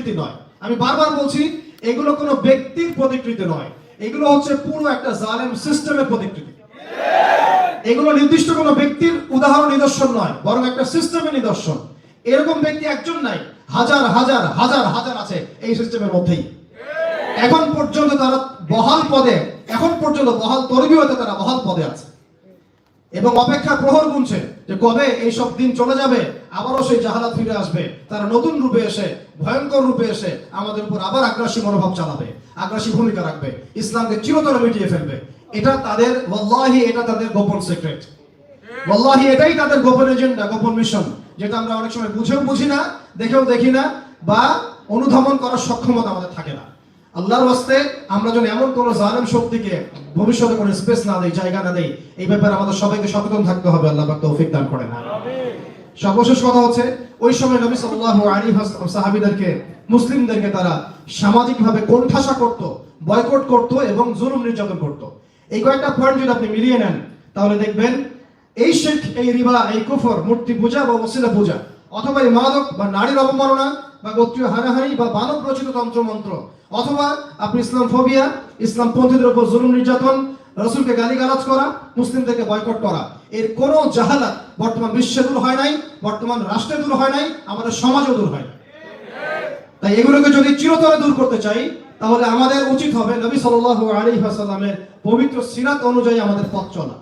প্রতিকৃতি নয়। আমি বারবার বলছি, এগুলো কোনো ব্যক্তির প্রতিকৃতি নয়। এগুলো হচ্ছে পুরো একটা জালেম সিস্টেমের প্রতিকৃতি। এগুলো নির্দিষ্ট কোনো ব্যক্তির উদাহরণ নিদর্শন নয়, বরং একটা সিস্টেমের নিদর্শন। এরকম ব্যক্তি একজন নাই, হাজার হাজার হাজার হাজার আছে এই সিস্টেমের মধ্যেই। এখন পর্যন্ত তারা বহাল পদে, এখন পর্যন্ত বহাল তরবিয়তে তারা বহাল পদে আছে। এবং অপেক্ষা প্রহর গুনছে যে কবে এই সব দিন চলে যাবে, আবারও সেই জাহালাত ফিরে আসবে। তারা নতুন রূপে এসে, ভয়ঙ্কর রূপে এসে আমাদের উপর আবার আগ্রাসী মনোভাব চালাবে, আগ্রাসী ভূমিকা রাখবে, ইসলামকে চিরতরে মিটিয়ে ফেলবে। এটা তাদের, ওয়াল্লাহি, এটা তাদের গোপন সিক্রেট ওয়াল্লাহি, এটাই তাদের গোপন এজেন্ডা গোপন মিশন যেটা আমরা অনেক সময় বুঝেও বুঝি না, দেখেও দেখি না, বা অনুধাবন করার সক্ষমতা আমাদের থাকে না। আল্লাহর ওয়াস্তে আমরা যেন এমন কোন জালেম শক্তিকে ভবিষ্যতে কোনো স্পেস না দেই, জায়গা না দেই, এই ব্যাপারে আমাদের সবাইকে সচেতন থাকতে হবে, আল্লাহ পাক তৌফিক দান করেন। সর্বশেষ কথা হচ্ছে, ওই সময় নবী সাল্লাল্লাহু আলাইহি সাহাবীদেরকে, মুসলিমদেরকে তারা সামাজিকভাবে কোণঠাসা করত বয়কট করত এবং জুলুম নির্যাতন করত। এই কয়েকটা পয়েন্ট যদি আপনি মিলিয়ে নেন, তাহলে দেখবেন এই শিখ এই রিবা, এই কুফর, মূর্তি পূজা বা ওসিলা পূজা, অথবা এই মাদক বা নারীর অবমাননা বা গোত্রীয় হানাহানি বা মানব রচিত তন্ত্রমন্ত্র অথবা আপনি ইসলাম ফোবিয়া, ইসলাম পন্থীদের উপর জুলুম নির্যাতন, রসুলকে গালিগালাজ করা, মুসলিমদেরকে বয়কট করা, এর কোনো জাহালাত বর্তমান বিশ্বে দূর হয় নাই, বর্তমান রাষ্ট্রে দূর হয় নাই, আমাদের সমাজও দূর হয়। তাই এগুলোকে যদি চিরতরে দূর করতে চাই, তাহলে আমাদের উচিত হবে নবী সাল্লাল্লাহু আলাইহি ওয়াসাল্লামের পবিত্র সিরাত অনুযায়ী আমাদের পথ চলা।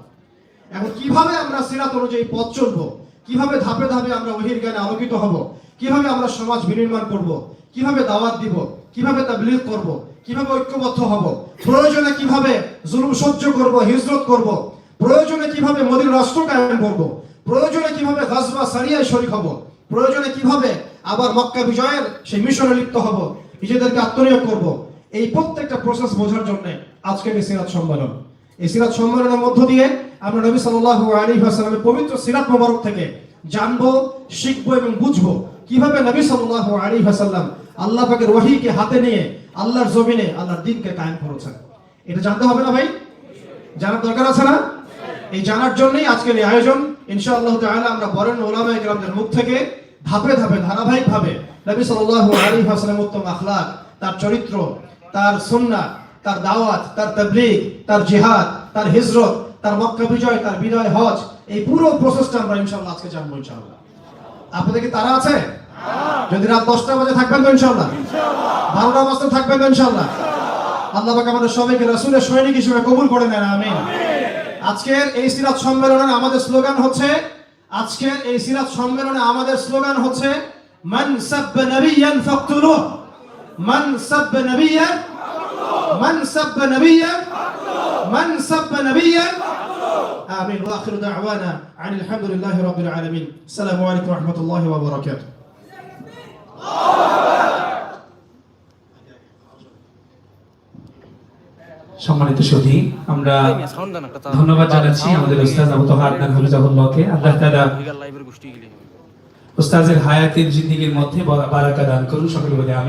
এখন কীভাবে আমরা সিরাত অনুযায়ী পথ চলবো? কীভাবে ধাপে ধাপে আমরা ওহির জ্ঞানে আলোকিত হব? কীভাবে আমরা সমাজ বিনির্মাণ করব? কীভাবে দাওয়াত দিব? কীভাবে তাবলীগ করব? কীভাবে ঐক্যবদ্ধ হব? প্রয়োজনে কীভাবে জুলুম সহ্য করব, হিজরত করব? প্রয়োজনে কীভাবে মোদীর রাষ্ট্র কায়েম করব? প্রয়োজনে কীভাবে গাজবা সারিয়ায় শরিক হব? প্রয়োজনে কীভাবে আবার মক্কা বিজয়ের সেই মিশনে লিপ্ত হব? নিজেদেরকে আত্মনিয়োগ করব? এই প্রত্যেকটা প্রসেস বোঝার জন্য আজকের এই সিরাত সম্মেলন। এই সিরাত সম্মেলনের মধ্য দিয়ে আমরা নবী সাল্লাল্লাহু আলাইহি ওয়াসাল্লামের পবিত্র সিরাত মোবারক থেকে জানব, শিখব এবং বুঝব কীভাবে নবী সাল্লাল্লাহু আলাইহি ওয়াসাল্লাম আল্লাহ পাকের ওহীকে হাতে নিয়ে আল্লাহর জমিনে আল্লাহর দ্বীনকে কায়েম করেছেন এটা জানতে হবে না ভাই? জানার দরকার আছে না? এই জানার জন্যই আজকের এই আয়োজন। ইনশাআল্লাহ তাআলা আমরা বরেন ওলামা ইকরামদের মুখ থেকে ধাপে ধাপে, ধারাবাহিকভাবে নবী সাল্লাল্লাহু আলাইহি ওয়াসাল্লামের উত্তম আখলাক, তার চরিত্র, তার সুন্নাহ, তার দাওয়াত, তার তাবলীগ, তার জিহাদ, তার হিজরত, তার মক্কা বিজয়, তার বিজয় হজ, এই পুরো প্রসেসটা আমরা ইনশাআল্লাহ আজকে জানব ইনশাআল্লাহ। আপনাদের কি তারা আছে? যদি রাত দশটা বাজে থাকবেন তো ইনশাআল্লাহ বারোটা বাজতে থাকবেন তো ইনশাআল্লাহ আল্লাহ পাক আমাদের সবাইকে রাসূলের সৈনিক হিসেবে কবুল করে নেন আমিন আজকের এই সিরাত সম্মেলনে আমাদের স্লোগান হচ্ছে আজকের এই সিরাত সম্মেলনে আমাদের স্লোগান হচ্ছে মান সাব্বা নবিয়ান ফাকতুলুহ মান সাব্বা নবিয়ান মান সাব্বা নবিয়ান মান সাব্বা নবিয়ান آمين وآخر دعوانا عن الحمد لله رب العالمين السلام عليكم ورحمة الله وبركاته সম্মানিত সতী আমরা ধন্যবাদ জানাচ্ছি আমাদের উস্তাদ আবু তোহা আদনান লকে আল্লাহ তাআলা উস্তাদের হায়াতের জিন্দেগীর মধ্যে বারাকা দান করুন, সকলে বলে আমি